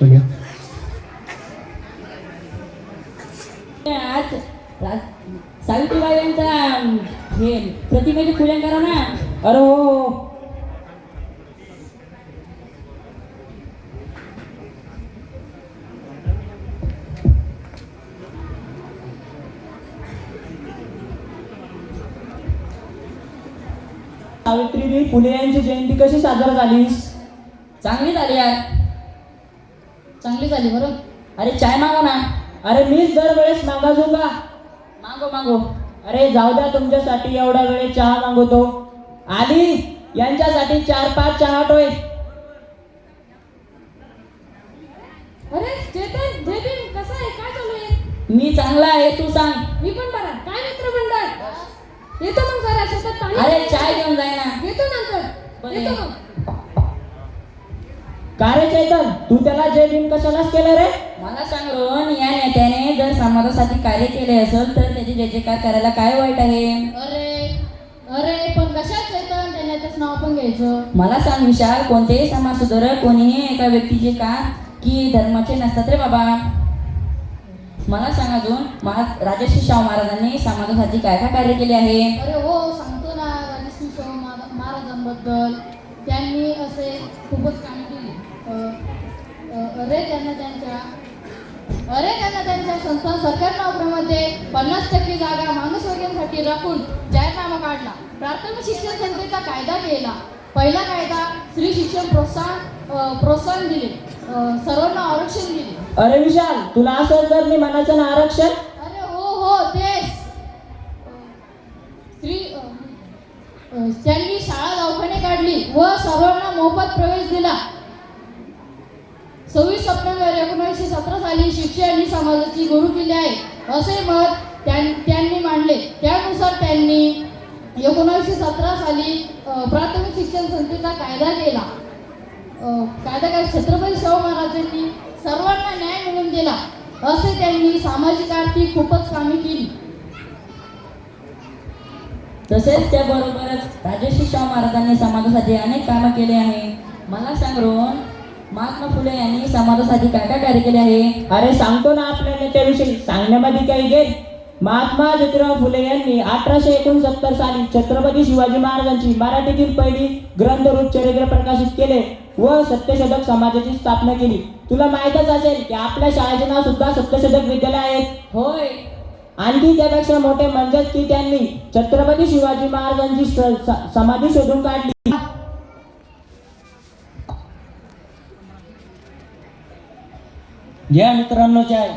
आज सावित्रीबाई यांचा हे प्रतिमेचे पूजन करा ना. अरे हो, हो, हो. सावित्रीबाई फुले यांची जयंती कशी साजरा झालीस? चांगली झाली यार. चांगली झाली बरं. अरे चाय मागव ना. अरे मीच दरवेळेस मागाजू का? मागो मागो अरे जाऊ द्या तुमच्यासाठी एवढा वेळ चहा मागवतो. आली. यांच्यासाठी चार पाच चहा टोय. अरे चेतन कसा आहे? काय चालू आहे? मी चांगला आहे तू सांग. मी पण बरा. काय मित्र मंडळ येतो मग जरा शेतात पाणी अरे चाय घेऊन जाय ना. येतो नंतर. येतो मग. का रे चैतन? तू त्याला जय भीम कशालाच केलं रे? मला सांग रोहन या नेत्याने जर समाजासाठी कार्य केले असेल तर त्याची जय जयकार करायला काय वाईट आहे? अरे अरे पण कशात चेतन? त्याने त्याच नाव पण घ्यायचं. मला सांग विशाल कोणतेही समाज सुधारक कोणीही एका व्यक्तीचे का की धर्माचे नसतात रे बाबा? मला सांग अजून महा राजश्री शाहू महाराजांनी समाजासाठी काय काय कार्य केले आहे? अरे हो सांगतो ना राजश्री शाहू महारा- महाराजांबद्दल. त्यांनी असे खूपच कामे अरे त्यांना त्यांच्या अरे त्यांना त्यांच्या संस्थान सरकारी नोकरीमध्ये पन्नास टक्के जागा मागासवर्गीयांसाठी राखून जाहीरनामा काढला. प्राथमिक शिक्षण संस्थेचा कायदा केला. पहिला कायदा स्त्री शिक्षण प्रोत्साहन प्रोत्साहन दिले. सर्वांना आरक्षण दिले. अरे विशाल तुला असं जर मी म्हणायचं ना आरक्षण? अरे हो हो तेच. स्त्री त्यांनी शाळा दवाखाने काढली व सर्वांना मोफत प्रवेश दिला. सव्वीस सप्टेंबर एकोणीसशे सतरा साली शिक्षण ही समाजाची गुरुकिल्ली आहे असे मत त्यां- त्यांनी मांडले. त्यानुसार त्यांनी एकोणीसशे सतरा साली प्राथमिक शिक्षण संस्थेचा कायदा केला. कायदा काय छत्रपती शाहू महाराजांनी सर्वांना न्याय मिळवून दिला. असे त्यांनी सामाजिक आर्थिक खूपच कामे केली. तसेच त्याबरोबरच राजश्री शाहू महाराजांनी समाजासाठी अनेक कामं केले आहे. मला सांग रोहन महात्मा फुले यांनी समाजासाठी काय काय कार्य केले आहे? अरे सांगतो ना आपल्या नेत्याविषयी सांगण्यामध्ये काही गेल महात्मा ज्योतिराव फुले यांनी अठराशे एकोणसत्तर साली छत्रपती शिवाजी महाराजांची मराठीतील पहिली ग्रंथरूप चरित्र प्रकाशित केले व सत्यशोधक समाजाची स्थापना केली. तुला माहीतच असेल की आपल्या शाळेचे नाव सुद्धा सत्यशोधक विद्यालय आहे. होय. आणखी त्यापेक्षा मोठे म्हणजेच की त्यांनी छत्रपती शिवाजी महाराजांची समाधी शोधून काढली. घ्या मित्रांनो चाय.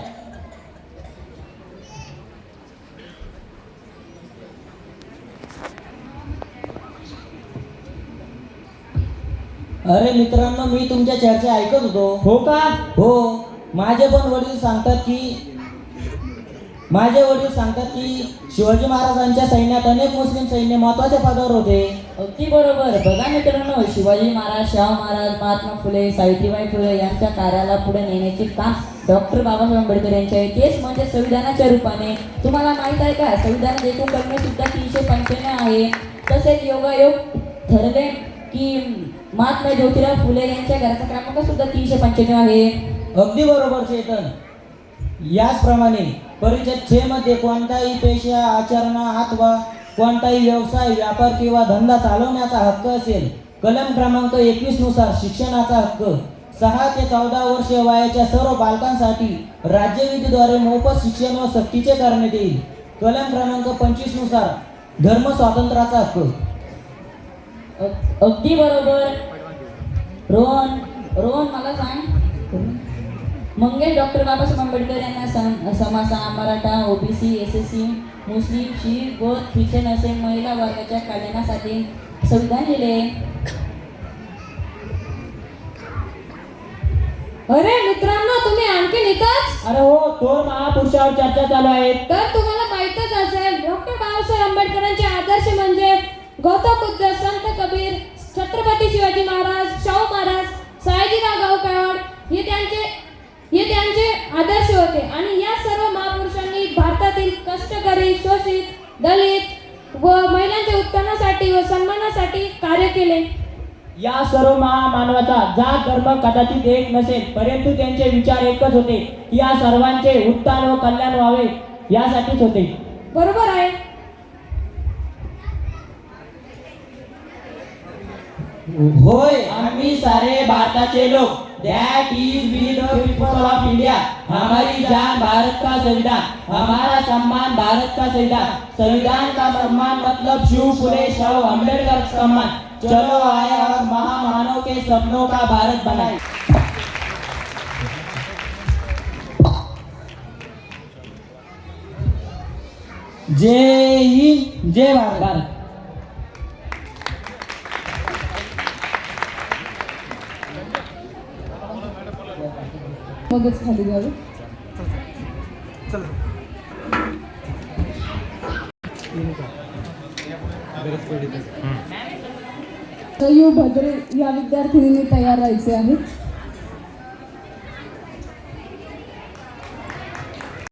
अरे मित्रांनो मी तुमच्या चर्चा ऐकत होतो. हो का? हो. माझे पण वडील सांगतात की माझे वडील सांगतात की शिवाजी महाराजांच्या सैन्यात अनेक मुस्लिम सैन्य महत्त्वाच्या पदावर होते. अगदी बरोबर बघा मित्रांनो शिवाजी महाराज शाहू महाराज महात्मा फुले सावित्रीबाई फुले यांच्या कार्याला पुढे नेण्याचे काम डॉक्टर बाबासाहेब आंबेडकर यांचे आहे. तेच म्हणजे संविधानाच्या रूपाने. तुम्हाला माहीत आहे का? संविधानात एकूण कलमे सुद्धा तीनशे पंच्याण्णव आहे. तसेच योगायोग ठरले की महात्मा ज्योतिराव फुले यांच्या घराचा क्रमांक सुद्धा तीनशे पंच्याण्णव आहे. अगदी बरोबर चेतन. याचप्रमाणे परिचय छे मध्ये कोणताही पेशा आचरणा अथवा कोणताही व्यवसाय व्यापार किंवा धंदा चालवण्याचा हक्क असेल कलम क्रमांक एकवीसनुसार शिक्षणाचा हक्क. सहा ते चौदा वर्षे वयाच्या सर्व बालकांसाठी राज्यविधीद्वारे मोफत शिक्षण व सक्तीचे करण्यात येईल. कलम क्रमांक पंचवीसनुसार धर्म स्वातंत्र्याचा हक्क. अगदी बरोबर. रोहन रोहन मला सांग. मंगेश डॉक्टर बाबासाहेब आंबेडकर यांना सम समासा Maratha OBC S S C. मुस्लिम शीख बौद्ध ख्रिश्चन असे महिला वर्गाच्या कल्याणासाठी संविधान लिहिले. अरे मित्रांनो तुम्ही आणखी इथंच? अरे हो थोर महापुरुषावर चर्चा चालू आहे. तर तुम्हाला माहीतच असेल डॉक्टर बाबासाहेब आंबेडकरांचे आदर्श म्हणजे गौतम बुद्ध संत कबीर छत्रपती शिवाजी महाराज शाहू महाराज सयाजीराव गावकवाड हे त्यांचे हे त्यांचे आदर्श होते. आणि या सर्व महापुरुषांनी भारतातील कष्टकरी उत्पन्नासाठी व सन्मानासाठी कार्य केले. या सर्व महामानवाचा जात धर्म कदाचित एक नसेल परंतु त्यांचे विचार एकच होते या सर्वांचे उत्थान व कल्याण व्हावे यासाठीच होते. बरोबर आहे. होय. आम्ही सारे भारताचे लोग that is we the people of India हमारी जान भारत का संविधान, हमारा सम्मान भारत का संविधान। संविधान का सम्मान मतलब शिव फुले शव अंबेडकर सम्मान। चलो आए और महामानव के सपनों का भारत बनाए। जय हिंद, जय भारत। मगच खाली यू भद्रे या विद्यार्थिनींनी तयार राहायचे आहे